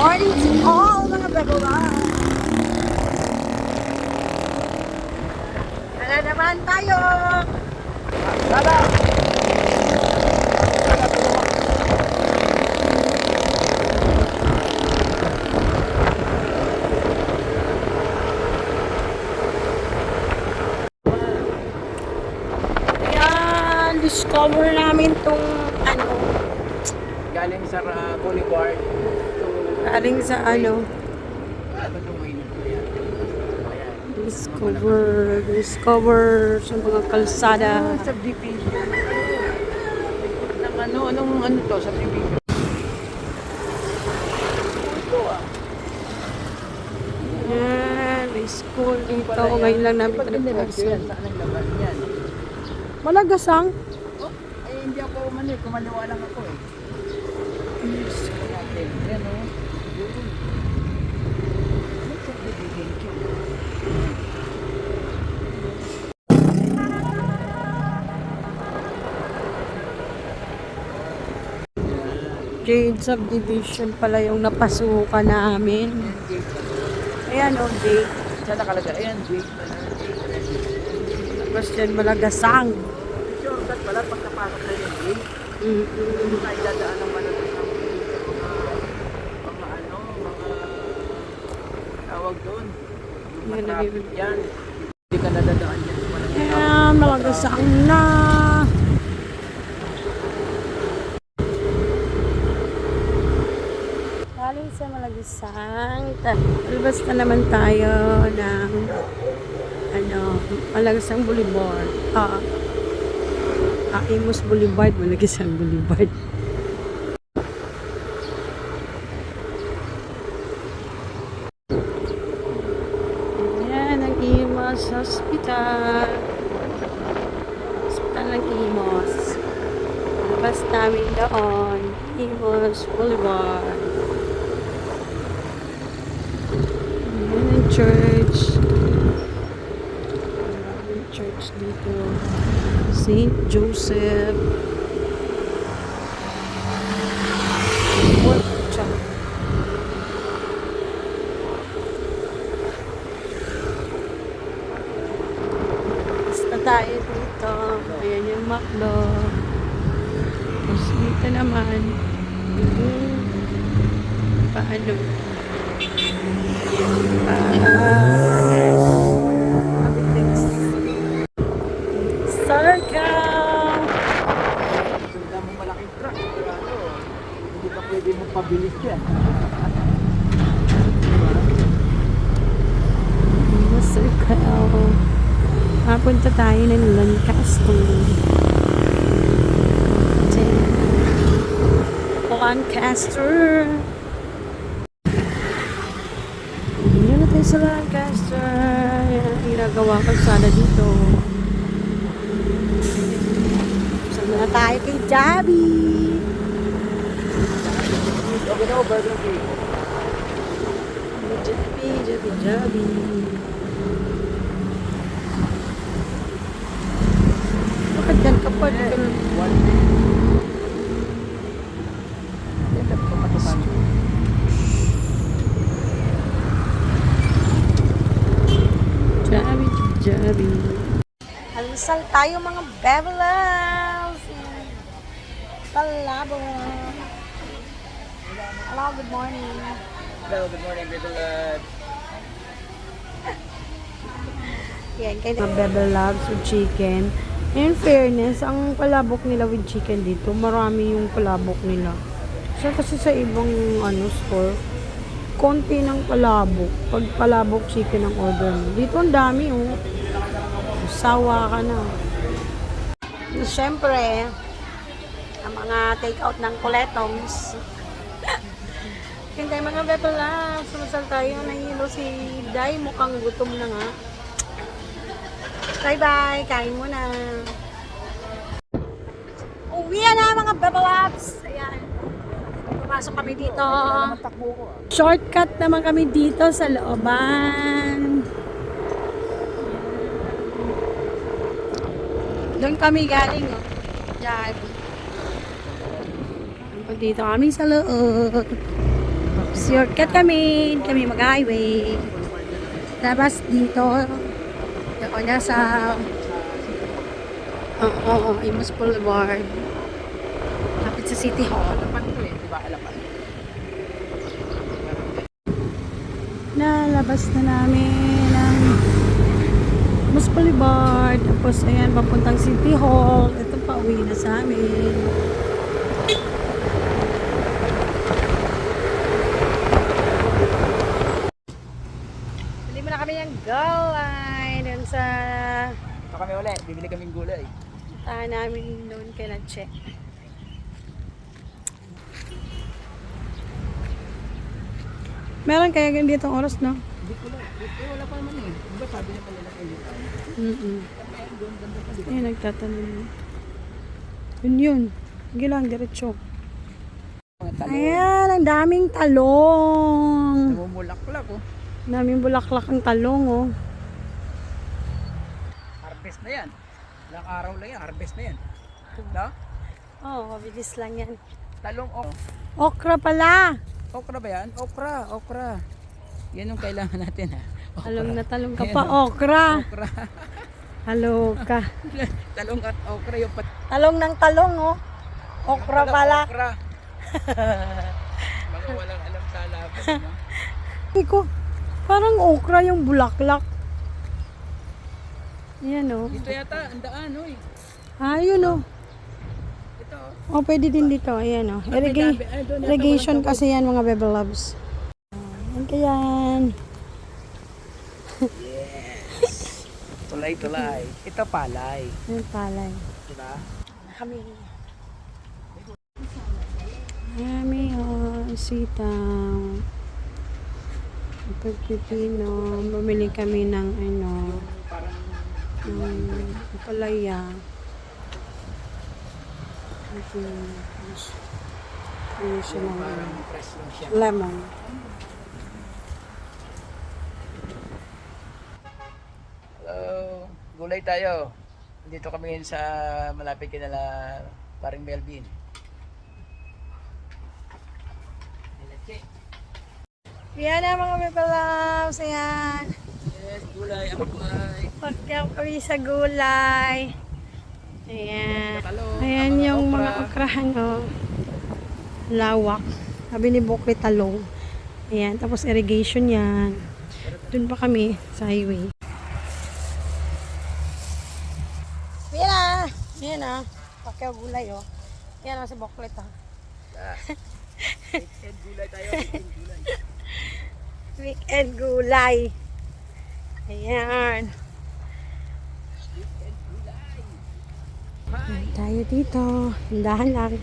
morning to all mga bebola. Tara naman tayo. Sada! Ayan, discover namin tong ano, Galing sa uh, Boulevard. Galing sa ano, yan? Discover, discover sa mga kalsada. Subdivision. Ng ano, anong ano to? Subdivision. Ayan, may school dito. Ngayon lang namin yan? Laban yan? Malagasang. Oh, ay hindi ako umano eh. Kumaliwa lang ako eh. Ito natin. Yan o. Yun. May subdivision. Jade Subdivision pala yung napasukan namin. Ayan o, Jade. Saan nakalagay? Ayan. Tapos dyan Malagasang. Sure, that pala pagkapasok na yung Jake. Mm-mm. Hindi na idadaan ng malalaki ng mga, mga ano, mga tawag doon. Yung Yan, nabibig- yan. Hindi ka nadadaan malalaki. Ayan, Malagasang na. Galing sa Malagasang. Na naman tayo ng ano, Malagasang Boulevard. Ah, ah Imus Boulevard, Malagasang Boulevard. Ayan, ang Imus Hospital. Hospital ng Imus. Labas namin doon. Imus Boulevard. Ayan ang church. Maraming church dito. St. Joseph. Tayo dito. Ayan yung maklo. Tapos dito naman. Yung paano? Circle! Sundan mo malaking truck. Sigurado. Hindi ka pwede mo pabilis yan. Circle. Papunta tayo ng Lancaster. Lancaster. Hindi na tayo sa Lancaster. Yan ang ginagawa ko sana dito. Saan na tayo kay Javi? Okay na, Burger King. Javi, Javi, Javi. One day. Ito, pumatukan. Javi, Javi. Almusal tayo mga bevelers. Palabo. Hello, good morning. Hello, good morning. Uh, Yan, kaya mga bebel loves with chicken. In fairness, ang palabok nila with chicken dito, marami yung palabok nila. So, kasi sa ibang ano store, konti ng palabok. Pag palabok chicken ang order mo. Dito ang dami, oh. Sawa ka na. Siyempre, ang mga take-out ng kuletons. Hindi mga beto lang. Sumasal tayo. Nahilo si Day. Mukhang gutom na nga. Bye-bye. Kain mo na. Uwi na mga Beba Labs. Ayan. Pumasok kami dito. Shortcut naman kami dito sa looban. Doon kami galing, oh. Diyan. Dito kami sa loob. Shortcut kami. Kami mag-highway. Tapos dito. Doon na sa... Oo, oh, oh, Imus Boulevard. Lapit sa City Hall. Alapan to eh, di ba? Alapan. Nalabas na namin ang Imus Boulevard. Tapos ayan, papuntang City Hall. Ito pa, uwi na sa amin. Bili mo na kami ng gulay dun sa Ito kami ulit, bibili kaming gulay. tahan namin doon kay Natche. Meron kaya ganito ang oras, no? Hindi ko lang. Eh, wala pa naman eh. Di ba sabi naman nila kayo? Mm-mm. Ayun, nagtatanong. Yun yun. Sige lang, diretso. Mga. Ayan, ang daming talong. Namumulaklak oh. Daming bulaklak ang talong, oh. Harvest na yan. Ilang araw lang yan, harvest na yan. No? Oo, oh, mabilis lang yan. Talong ok. Okra pala. Okra ba yan? Okra, okra. Yan yung kailangan natin ha. Okra. Talong na talong ka pa, okra. Okra. Halo ka. talong at okra yung pat... Talong ng talong, oh. Okra Yung pala. Okra. Mga walang alam sa laban. No? Sabi ko, parang okra yung bulaklak. Yan, oh. Dito yata, ang daan, oy. Ah, yun, oh. Ito, oh. Oh, pwede din dito. Ayan, oh. May Irriga- irrigation kasi yan, mga bebe loves. Ayan kayan. Tulay, tulay. Ito palay. Ayan palay. Diba? Kami. Kami, oh, sitaw. Pagpipino. Bumili kami ng, ano, ng palaya. Okay. Ano siya lemon. Hello, gulay tayo. Dito kami ngayon sa malapit kinala paring Melvin. Yan na mga bebe loves. Ayan. Gulay, ang gulay. Pagkam kami sa gulay. Ayan. Ayan yung mga okrahan, oh. Lawak. Sabi ni Bokwe talong. Ayan. Tapos irrigation yan. Doon pa kami sa highway. Na. Ayan na. Pakyaw gulay, oh. Ayan na si Bokwe, ah. Weekend gulay tayo, weekend gulay. Weekend gulay. Ayan. Ayan tayo dito. Hindahan lang.